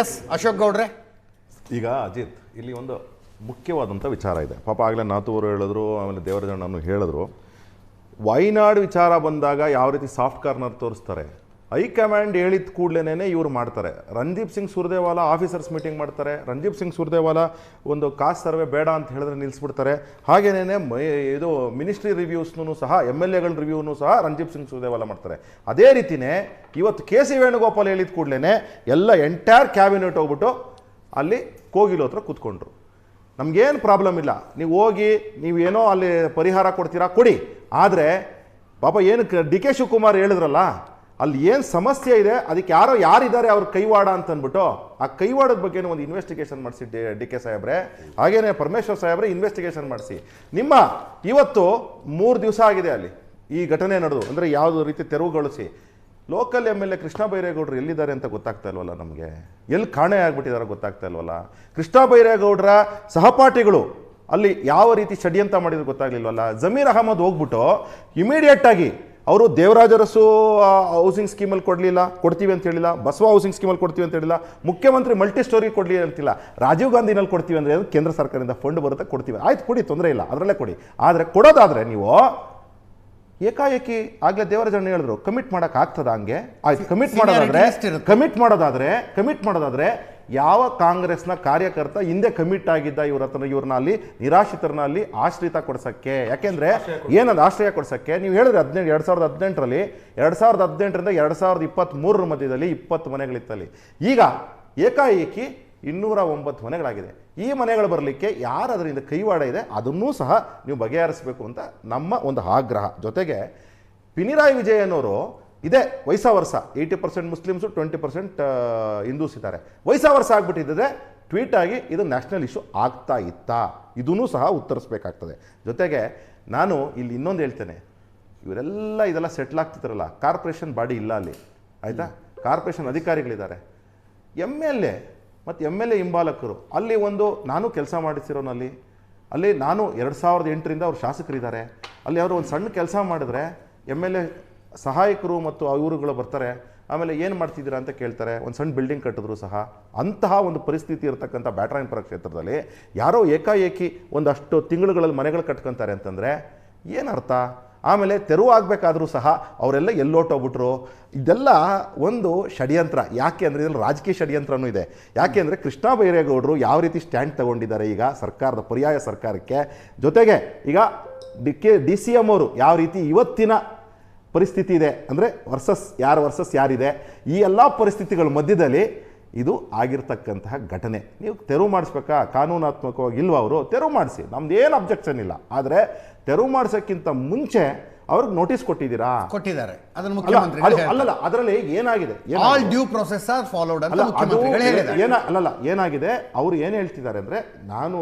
S Ashok ಗೌಡ್ರೆ ಈಗ ಅಜಿತ್, ಇಲ್ಲಿ ಒಂದು ಮುಖ್ಯವಾದಂಥ ವಿಚಾರ ಇದೆ. ಪಾಪ ಆಗಲೇ ನಾತು ಅವರು ಹೇಳಿದ್ರು, ಆಮೇಲೆ ದೇವರಜಣ್ಣನು ಹೇಳಿದ್ರು. ವೈನಾಡ್ ವಿಚಾರ ಬಂದಾಗ ಯಾವ ರೀತಿ ಸಾಫ್ಟ್ ಕಾರ್ನರ್ ತೋರಿಸ್ತಾರೆ? ಹೈಕಮಾಂಡ್ ಹೇಳಿದ ಕೂಡಲೇನೆ ಇವರು ಮಾಡ್ತಾರೆ. ರಂದೀಪ್ ಸಿಂಗ್ ಸುರ್ದೇವಾಲ ಆಫೀಸರ್ಸ್ ಮೀಟಿಂಗ್ ಮಾಡ್ತಾರೆ. ರಂದೀಪ್ ಸಿಂಗ್ ಸುರ್ದೇವಾಲ ಒಂದು ಕಾಸ್ಟ್ ಸರ್ವೆ ಬೇಡ ಅಂತ ಹೇಳಿದ್ರೆ ನಿಲ್ಲಿಸ್ಬಿಡ್ತಾರೆ ಹಾಗೇನೇ ಇದು ಮಿನಿಸ್ಟ್ರಿ ರಿವ್ಯೂಸ್ನೂ ಸಹ ಎಂ ಎಲ್ ಎಗಳ ರಿವ್ಯೂನು ಸಹ ರಂಜೀಪ್ ಸಿಂಗ್ ಸುರ್ದೇವಾಲ ಮಾಡ್ತಾರೆ. ಅದೇ ರೀತಿನೇ ಇವತ್ತು ಕೆ ಸಿ ವೇಣುಗೋಪಾಲ್ ಹೇಳಿದ ಕೂಡಲೇ ಎಲ್ಲ ಎಂಟೈರ್ ಕ್ಯಾಬಿನೆಟ್ ಹೋಗ್ಬಿಟ್ಟು ಅಲ್ಲಿ ಕೋಗಿಲು ಹತ್ರ ಕೂತ್ಕೊಂಡ್ರು. ನಮಗೇನು ಪ್ರಾಬ್ಲಮ್ ಇಲ್ಲ. ನೀವು ಹೋಗಿ ನೀವೇನೋ ಅಲ್ಲಿ ಪರಿಹಾರ ಕೊಡ್ತೀರಾ, ಕೊಡಿ. ಆದರೆ ಪಾಪ ಏನು ಡಿ ಕೆ ಶಿವಕುಮಾರ್ ಹೇಳಿದ್ರಲ್ಲ ಅಲ್ಲಿ ಏನು ಸಮಸ್ಯೆ ಇದೆ, ಅದಕ್ಕೆ ಯಾರೋ ಯಾರಿದ್ದಾರೆ ಅವ್ರ ಕೈವಾಡ ಅಂತ ಅಂದ್ಬಿಟ್ಟು ಆ ಕೈವಾಡದ ಬಗ್ಗೆ ಒಂದು ಇನ್ವೆಸ್ಟಿಗೇಷನ್ ಮಾಡಿಸಿ ಡಿ ಕೆ ಸಾಹೇಬ್ರೆ. ಹಾಗೇನೆ ಪರಮೇಶ್ವರ್ ಸಾಹೇಬ್ರೆ ಇನ್ವೆಸ್ಟಿಗೇಷನ್ ಮಾಡಿಸಿ. ನಿಮ್ಮ ಇವತ್ತು ಮೂರು ದಿವಸ ಆಗಿದೆ ಅಲ್ಲಿ ಈ ಘಟನೆ ನಡೆದು, ಅಂದರೆ ಯಾವುದು ರೀತಿ ತೆರವುಗೊಳಿಸಿ. Local M L A Krishna ಬೈರೇಗೌಡರು ಎಲ್ಲಿದ್ದಾರೆ ಅಂತ ಗೊತ್ತಾಗ್ತಾ ಇಲ್ವಲ್ಲ ನಮಗೆ? ಎಲ್ಲಿ ಕಾಣೆ ಆಗ್ಬಿಟ್ಟಿದ್ದಾರೆ ಗೊತ್ತಾಗ್ತಾ ಇಲ್ವಲ್ಲ? ಕೃಷ್ಣ ಬೈರೇಗೌಡರ ಸಹಪಾಠಿಗಳು ಅಲ್ಲಿ ಯಾವ ರೀತಿ ಷಡ್ಯಂತ ಮಾಡಿದ್ರು ಗೊತ್ತಾಗ್ಲಿಲ್ವಲ್ಲ? ಜಮೀರ್ ಅಹಮದ್ ಹೋಗ್ಬಿಟ್ಟು ಇಮಿಡಿಯೇಟ್ ಆಗಿ ಅವರು ದೇವರಾಜರಸು ಹೌಸಿಂಗ್ ಸ್ಕೀಮಲ್ಲಿ ಕೊಡಲಿಲ್ಲ ಕೊಡ್ತೀವಿ ಅಂತ ಹೇಳಿಲ್ಲ ಬಸವ ಹೌಸಿಂಗ್ ಸ್ಕೀಮಲ್ಲಿ ಕೊಡ್ತೀವಿ ಅಂತ ಹೇಳಿಲ್ಲ ಮುಖ್ಯಮಂತ್ರಿ ಮಲ್ಟಿ ಸ್ಟೋರಿ ಕೊಡಲಿ ಅಂತಿಲ್ಲ ರಾಜೀವ್ ಗಾಂಧಿನಲ್ಲಿ ಕೊಡ್ತೀವಿ ಅಂದರೆ ಅದು ಕೇಂದ್ರ ಸರ್ಕಾರದಿಂದ ಫಂಡ್ ಬರುತ್ತೆ ಕೊಡ್ತೀವಿ. ಆಯ್ತು ಕೊಡಿ ತೊಂದರೆ ಇಲ್ಲ ಅದರಲ್ಲೇ ಕೊಡಿ. ಆದರೆ ಕೊಡೋದಾದರೆ ನೀವು ಏಕಾಏಕಿ ಆಗಲೇ ದೇವರಾಜಣ್ಣ ಹೇಳಿದ್ರು ಕಮಿಟ್ ಮಾಡೋಕ್ಕಾಗ್ತದ ಹಂಗೆ? ಆಯ್ತು ಕಮಿಟ್ ಮಾಡೋದಾದರೆ ಕಮಿಟ್ ಮಾಡೋದಾದ್ರೆ ಕಮಿಟ್ ಮಾಡೋದಾದ್ರೆ ಯಾವ ಕಾಂಗ್ರೆಸ್ನ ಕಾರ್ಯಕರ್ತ ಹಿಂದೆ ಕಮಿಟ್ ಆಗಿದ್ದ ಇವ್ರ ಹತ್ರ ಇವ್ರನ್ನ ಅಲ್ಲಿ ನಿರಾಶ್ರಿತರನ್ನ ಅಲ್ಲಿ ಆಶ್ರಿತ ಕೊಡ್ಸಕ್ಕೆ. ಯಾಕೆಂದ್ರೆ ಏನದು ಆಶ್ರಯ ಕೊಡ್ಸಕ್ಕೆ? ನೀವು ಹೇಳಿದ್ರೆ ಹದಿನೆಂಟು ಎರಡು ಸಾವಿರದ ಹದಿನೆಂಟರಲ್ಲಿ ಎರಡ್ ಸಾವಿರದ ಹದಿನೆಂಟರಿಂದ ಎರಡು ಸಾವಿರದ ಇಪ್ಪತ್ತ್ ಮೂರರ ಮಧ್ಯದಲ್ಲಿ ಇಪ್ಪತ್ತು ಮನೆಗಳಿತ್ತಲ್ಲಿ. ಈಗ ಏಕಾಏಕಿ ಇನ್ನೂರ ಒಂಬತ್ತು ಮನೆಗಳಾಗಿದೆ. ಈ ಮನೆಗಳು ಬರಲಿಕ್ಕೆ ಯಾರು ಅದರಿಂದ ಕೈವಾಡ ಇದೆ? ಅದನ್ನೂ ಸಹ ನೀವು ಬಗೆಹರಿಸಬೇಕು ಅಂತ ನಮ್ಮ ಒಂದು ಆಗ್ರಹ. ಜೊತೆಗೆ ಪಿನಿರಾಯ್ ವಿಜಯ್ ಅವರು ಇದೇ, ವಯಸ್ಸ ವರ್ಷ. Eighty percent Muslims twenty percent Hindus ಇದ್ದಾರೆ. ವಯಸ್ಸ ವರ್ಷ ಆಗ್ಬಿಟ್ಟಿದ್ದರೆ ಟ್ವೀಟ್ ಆಗಿ ಇದು ನ್ಯಾಷನಲ್ ಇಶ್ಯೂ ಆಗ್ತಾ ಇತ್ತಾ. ಇದೂ ಸಹ ಉತ್ತರಿಸ್ಬೇಕಾಗ್ತದೆ. ಜೊತೆಗೆ ನಾನು ಇಲ್ಲಿ ಇನ್ನೊಂದು ಹೇಳ್ತೇನೆ. ಇವರೆಲ್ಲ ಇದೆಲ್ಲ ಸೆಟ್ಲ್ ಆಗ್ತಿದ್ರಲ್ಲ ಕಾರ್ಪೊರೇಷನ್ ಬಾಡಿ ಇಲ್ಲ ಅಲ್ಲಿ. ಆಯಿತಾ? ಕಾರ್ಪೊರೇಷನ್ ಅಧಿಕಾರಿಗಳಿದ್ದಾರೆ. ಎಂ ಎಲ್ ಎ ಮತ್ತು ಎಂ ಎಲ್ ಎ ಹಿಂಬಾಲಕರು, ಅಲ್ಲಿ ಒಂದು ನಾನು ಕೆಲಸ ಮಾಡಿಸಿರೋನಲ್ಲಿ, ಅಲ್ಲಿ ನಾನು ಎರಡು ಸಾವಿರದ ಎಂಟರಿಂದ ಅವ್ರು ಶಾಸಕರಿದ್ದಾರೆ. ಅಲ್ಲಿ ಅವರು ಒಂದು ಸಣ್ಣ ಕೆಲಸ ಮಾಡಿದ್ರೆ ಎಂ ಎಲ್ ಎ ಸಹಾಯಕರು ಮತ್ತು ಇವರುಗಳು ಬರ್ತಾರೆ, ಆಮೇಲೆ ಏನು ಮಾಡ್ತಿದ್ದೀರಾ ಅಂತ ಕೇಳ್ತಾರೆ, ಒಂದು ಸಣ್ಣ ಬಿಲ್ಡಿಂಗ್ ಕಟ್ಟಿದ್ರು ಸಹ, ಅಂತಹ ಒಂದು ಪರಿಸ್ಥಿತಿ ಇರತಕ್ಕಂಥ ಬ್ಯಾಟ್ರಾಯನ್ಪುರ ಕ್ಷೇತ್ರದಲ್ಲಿ ಯಾರೋ ಏಕಾಏಕಿ ಒಂದಷ್ಟು ತಿಂಗಳುಗಳಲ್ಲಿ ಮನೆಗಳು ಕಟ್ಕೊಂತಾರೆ ಅಂತಂದರೆ ಏನರ್ಥ ಆಮೇಲೆ ತೆರವು ಆಗಬೇಕಾದ್ರೂ ಸಹ ಅವರೆಲ್ಲ ಎಲ್ಲೋಟೋಗ್ಬಿಟ್ರು. ಇದೆಲ್ಲ ಒಂದು ಷಡ್ಯಂತ್ರ. ಯಾಕೆ ಅಂದರೆ ಇದರಲ್ಲಿ ರಾಜಕೀಯ ಷಡ್ಯಂತ್ರನೂ ಇದೆ. ಯಾಕೆ ಅಂದರೆ ಕೃಷ್ಣ ಬೈರೇಗೌಡರು ಯಾವ ರೀತಿ ಸ್ಟ್ಯಾಂಡ್ ತಗೊಂಡಿದ್ದಾರೆ ಈಗ ಸರ್ಕಾರದ ಪರ್ಯಾಯ ಸರ್ಕಾರಕ್ಕೆ. ಜೊತೆಗೆ ಈಗ D K, D C M ಅವರು ಯಾವ ರೀತಿ ಇವತ್ತಿನ ಪರಿಸ್ಥಿತಿ ಇದೆ. ಅಂದರೆ ವರ್ಸಸ್ ಯಾರು ವರ್ಸಸ್ ಯಾರಿದೆ? ಈ ಎಲ್ಲ ಪರಿಸ್ಥಿತಿಗಳ ಮಧ್ಯದಲ್ಲಿ ಇದು ಆಗಿರ್ತಕ್ಕಂತಹ ಘಟನೆ. ನೀವು ತೆರವು ಮಾಡಿಸ್ಬೇಕಾ? ಕಾನೂನಾತ್ಮಕವಾಗಿ ಇಲ್ವಾ ಅವರು? ತೆರವು ಮಾಡಿಸಿ. ನಮ್ದು ಏನು ಅಬ್ಜೆಕ್ಷನ್ ಇಲ್ಲ. ಆದರೆ ತೆರವು ಮಾಡಿಸೋಕ್ಕಿಂತ ಮುಂಚೆ ಅವ್ರಿಗೆ ನೋಟಿಸ್ ಕೊಟ್ಟಿದ್ದೀರಾ? ಕೊಟ್ಟಿದ್ದಾರೆ. ಅದನ್ನು ಹೇಳ್ತಾರೆ. ಅಲ್ಲಲ್ಲ ಅದರಲ್ಲಿ ಏನಾಗಿದೆ? All due process are followed ಅಂತ ಅಲ್ಲ ಮುಖ್ಯಮಂತ್ರಿಗಳು ಹೇಳಿದ್ದಾರೆ. ಏನ ಅಲ್ಲಲ್ಲ ಏನಾಗಿದೆ? ಅವ್ರು ಏನು ಹೇಳ್ತಿದ್ದಾರೆ ಅಂದರೆ ನಾನು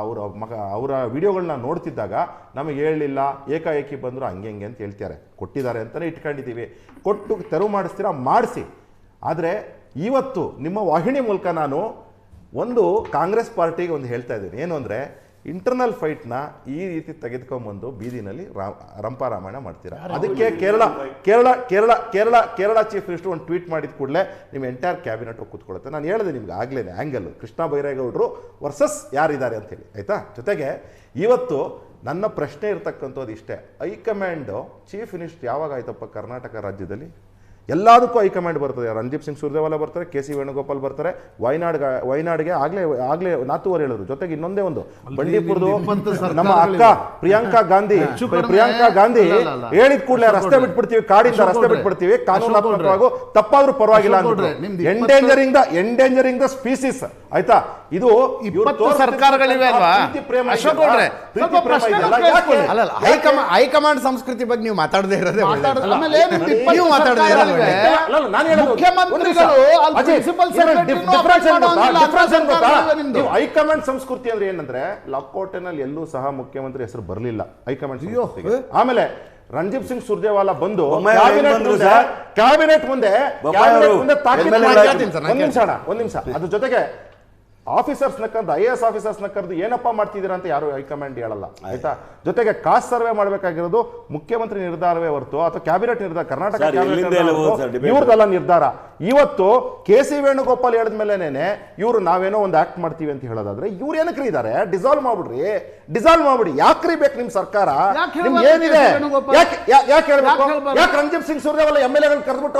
ಅವರ ಮಗ ಅವರ ವಿಡಿಯೋಗಳನ್ನ ನೋಡ್ತಿದ್ದಾಗ ನಮಗೆ ಹೇಳಲಿಲ್ಲ ಏಕಾಏಕಿ ಬಂದರು ಹಂಗೆ ಹಂಗೆ ಅಂತ ಹೇಳ್ತಾರೆ ಕೊಟ್ಟಿದ್ದಾರೆ ಅಂತಲೇ ಇಟ್ಕೊಂಡಿದ್ದೀವಿ. ಕೊಟ್ಟು ತೆರವು ಮಾಡಿಸ್ತೀರಾ? ಮಾಡಿಸಿ. ಆದರೆ ಇವತ್ತು ನಿಮ್ಮ ವಾಹಿನಿ ಮೂಲಕ ನಾನು ಒಂದು ಕಾಂಗ್ರೆಸ್ ಪಾರ್ಟಿಗೆ ಒಂದು ಹೇಳ್ತಾ ಇದ್ದೀನಿ. ಏನು ಅಂದರೆ ಇಂಟರ್ನಲ್ ಫೈಟ್ನ ಈ ರೀತಿ ತೆಗೆದುಕೊಂಬಂದು ಬೀದಿನಲ್ಲಿ ರಾ- ರಂಪಾರಾಮಾಯಣ ಮಾಡ್ತೀರಾ? ಅದಕ್ಕೆ ಕೇರಳ ಕೇರಳ ಕೇರಳ ಕೇರಳ ಕೇರಳ ಚೀಫ್ ಮಿನಿಸ್ಟರ್ ಒಂದು ಟ್ವೀಟ್ ಮಾಡಿದ ಕೂಡಲೇ ನಿಮ್ಮ ಎಂಟೈರ್ ಕ್ಯಾಬಿನೆಟ್ ಕೂತ್ಕೊಳ್ಳುತ್ತೆ. ನಾನು ಹೇಳಿದೆ ನಿಮ್ಗೆ ಆಗ್ಲೇ ಆ್ಯಂಗಲ್ ಕೃಷ್ಣ ಬೈರೇಗೌಡರು ವರ್ಸಸ್ ಯಾರಿದ್ದಾರೆ ಅಂತೇಳಿ ಆಯಿತಾ? ಜೊತೆಗೆ ಇವತ್ತು ನನ್ನ ಪ್ರಶ್ನೆ ಇರ್ತಕ್ಕಂಥದ್ದು ಇಷ್ಟೇ. ಹೈಕಮಾಂಡು ಚೀಫ್ ಮಿನಿಸ್ಟರ್ ಯಾವಾಗ ಆಯ್ತಪ್ಪ ಕರ್ನಾಟಕ ರಾಜ್ಯದಲ್ಲಿ? ಎಲ್ಲದಕ್ಕೂ ಹೈಕಮಾಂಡ್ ಬರ್ತದೆ. ರಂದೀಪ್ ಸಿಂಗ್ ಸುರ್ಜೇವಾಲ ಬರ್ತಾರೆ ಕೆ ಸಿ ವೇಣುಗೋಪಾಲ್ ಬರ್ತಾರೆ. ವಯನಾಡ್ ವೈನಾಡ್ಗೆ ಆಗ್ಲೇ ಆಗ್ಲೇ ನಾತುವರ್ ಹೇಳಿದ್ರು ಜೊತೆಗೆ ಇನ್ನೊಂದೇ ಒಂದು. ಬಂಡೀಪುರದು ನಮ್ಮ ಅಕ್ಕ ಪ್ರಿಯಾಂಕಾ ಗಾಂಧಿ ಪ್ರಿಯಾಂಕಾ ಗಾಂಧಿ. ಹೇಳಿದ ಕೂಡಲೇ ರಸ್ತೆ ಬಿಟ್ಬಿಡ್ತೀವಿ ಕಾಡಿಂದ ರಸ್ತೆ. ಬಿಟ್ಬಿಡ್ತೀವಿ ಕಾನೂನಾತ್ಮಕವಾಗಿ ತಪ್ಪಾದ್ರೂ ಪರವಾಗಿಲ್ಲ ಇಪ್ಪತ್ತು- endangering the endangering the species. ಆಯ್ತಾ? ಇದು ಸರ್ಕಾರಗಳಿವೆ ಹೈಕಮಾಂಡ್ ಹೈಕಮಾಂಡ್ ಸಂಸ್ಕೃತಿ ಬಗ್ಗೆ ನೀವು ಮಾತಾಡದೇ ಇರೋದೇ ಒಳ್ಳೆದು. ಮಾತಾಡೋದು- ಆಮೇಲೆ ನೀವು ಮಾತಾಡದೇ ಇರೋದು ನೀವು ಹೈಕಮಾಂಡ್ ಸಂಸ್ಕೃತಿ ಅಂದ್ರೆ ಏನಂದ್ರೆ ಲಕೋಟೆನಲ್ಲಿ ಎಲ್ಲೂ ಸಹ ಮುಖ್ಯಮಂತ್ರಿ ಹೆಸರು ಬರಲಿಲ್ಲ ಹೈಕಮಾಂಡ್. ಆಮೇಲೆ ರಂಜೀಪ್ ಸಿಂಗ್ ಸುರ್ಜೇವಾಲಾ ಬಂದು ಕ್ಯಾಬಿನೆಟ್ ಬಂದ್ರು ಮುಂದೆ ಸರ್. ಕ್ಯಾಬಿನೆಟ್ ಮುಂದೆ ಒಂದ್ ನಿಮಿಷ. ಅದ್ರ ಜೊತೆಗೆ ಆಫೀಸರ್ಸ್ನ ಕರೆದು ಐ ಎ ಎಸ್ ಆಫೀಸರ್ಸ್ನ ಕರೆದು ಏನಪ್ಪ ಮಾಡ್ತಿದ್ದೀರಾ ಅಂತ ಯಾರು ಹೈಕಮಾಂಡ್ ಹೇಳಲ್ಲ ಆಯ್ತಾ. ಜೊತೆಗೆ ಕಾಸ್ಟ್ ಸರ್ವೆ ಮಾಡಬೇಕಾಗಿರೋದು ಮುಖ್ಯಮಂತ್ರಿ ನಿರ್ಧಾರವೇ ಹೊರತು ಅಥವಾ ಕ್ಯಾಬಿನೆಟ್ ನಿರ್ಧಾರ ಕರ್ನಾಟಕ ಇವ್ರದ್ದಲ್ಲ ನಿರ್ಧಾರ. ಇವತ್ತು ಕೆ ಸಿ ವೇಣುಗೋಪಾಲ್ ಹೇಳಿದ ಮೇಲೆನೇ ಇವರು ನಾವೇನೋ ಒಂದು ಆಕ್ಟ್ ಮಾಡ್ತೀವಿ ಅಂತ ಹೇಳೋದಾದ್ರೆ ಇವ್ರು ಏನಕ್ಕೆ ಇದ್ದಾರೆ? ಡಿಸಾಲ್ವ್ ಮಾಡ್ಬಿಡ್ರಿ. ಡಿಸಾಲ್ವ್ ಮಾಡ್ಬಿಡಿ. ಯಾಕ್ರಿ ಬೇಕು ನಿಮ್ ಸರ್ಕಾರ? ನಿಮ್ಗೆ ಏನಿದೆ? ಯಾಕೆ ಯಾ- ಯಾಕೆ ಹೇಳ್ಬೇಕು? ಯಾಕ್ ರಂಜಿತ್ ಸಿಂಗ್ ಸೂರ್ಯವಲ್ಲ ಎಂ ಎಲ್ ಎಗಳು ಕರೆದ್ಬಿಟ್ಟು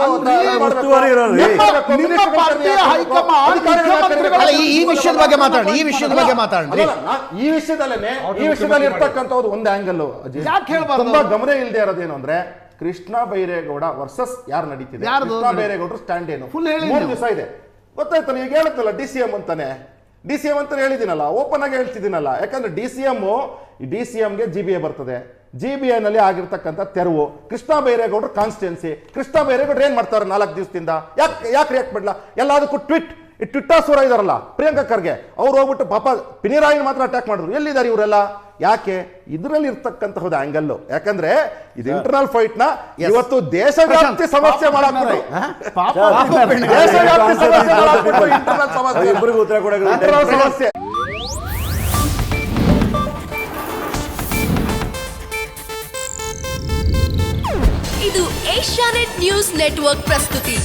ಈ- ವಿಷಯದ ಬಗ್ಗೆ ಮಾತಾಡಿ ಈ ವಿಷಯದ ಬಗ್ಗೆ ಮಾತಾಡಿ. ಈ ವಿಷಯದಲ್ಲೇನೆ ಈ ವಿಷಯದಲ್ಲಿ ಇರ್ತಕ್ಕಂಥ ಒಂದು ಆಂಗಲ್ ಯಾಕ್ ಹೇಳ್ಬಾರ್ದು? ತುಂಬಾ ಗಮನ ಇಲ್ಲದೆ ಇರೋದೇನು ಅಂದ್ರೆ ಕೃಷ್ಣ ಬೈರೇಗೌಡ ವರ್ಸಸ್ ಯಾರು ನಡೀತಿದೆ? ಕೃಷ್ಣ ಬೈರೇಗೌಡರು ಸ್ಟ್ಯಾಂಡ್ ಏನು? ಫುಲ್ ಹೇಳಿ ಮೂರು. ದಿವಸ ಇದೆ. ಗೊತ್ತಾಯ್ತು ಈಗ ಹೇಳುತ್ತಲ್ಲ ಡಿ ಸಿ ಎಂ ಅಂತಾನೆ. ಡಿ ಸಿ ಎಂ ಅಂತ ಹೇಳಿದಿನಲ್ಲ ಓಪನ್ ಆಗಿ ಹೇಳ್ತಿದ್ದೀನಲ್ಲ. ಯಾಕಂದ್ರೆ D C M D C ಎಂಗೆ G B A ಬರ್ತದೆ. ಜಿ ಬಿ ನಲ್ಲಿ ಆಗಿರ್ತಕ್ಕಂಥ ತೆರವು ಕೃಷ್ಣ ಬೈರೇಗೌಡರು ಕಾನ್ಸ್ಟಿಟ್ಯೂನ್ಸಿ ಕೃಷ್ಣ ಬೈರೇಗೌಡರು ಏನ್ ಮಾಡ್ತಾರೆ ನಾಲ್ಕು ದಿವಸದಿಂದ? ಯಾಕೆ ಯಾಕೆ ರಿಯಾಕ್ಟ್ ಮಾಡಲ್ಲ ಎಲ್ಲದಕ್ಕೂ ಟ್ವಿಟ್. ಈ ಟ್ವಿಟ್ಟಾಸುರ ಇದಾರಲ್ಲ ಪ್ರಿಯಾಂಕಾ ಖರ್ಗೆ. ಅವ್ರು ಹೋಗ್ಬಿಟ್ಟು ಪಾಪ ಪಿನಿರಾಯಿನ ಮಾತ್ರ ಅಟ್ಯಾಕ್ ಮಾಡಿದ್ರು. ಎಲ್ಲಿದ್ದಾರೆ ಇವರೆಲ್ಲ? ಯಾಕೆ? ಇದರಲ್ಲಿ ಇರ್ತಕ್ಕಂತಹದ್ದು ಆಂಗಲ್ ಯಾಕಂದ್ರೆ ಇದು ಇಂಟರ್ನಲ್ ಫೈಟ್ನ ಇವತ್ತು ದೇಶವ್ಯಾಪ್ತಿ ಸಮಸ್ಯೆ ಮಾಡಾಕ್ಬಿಟ್ಟು. ಪಾಪ ದೇಶವ್ಯಾಪ್ತಿ ಸಮಸ್ಯೆ ಮಾಡಾಕ್ಬಿಟ್ಟು internal ಸಮಸ್ಯೆ. ಇಬ್ಬರಿಗೂ ಉತ್ತರ ಕೊಡಕ್ಕೆ internal ಸಮಸ್ಯೆ. ಇದು ಏಷ್ಯಾನೆಟ್ ನ್ಯೂಸ್ ನೆಟ್ವರ್ಕ್ ಪ್ರಸ್ತುತಿ.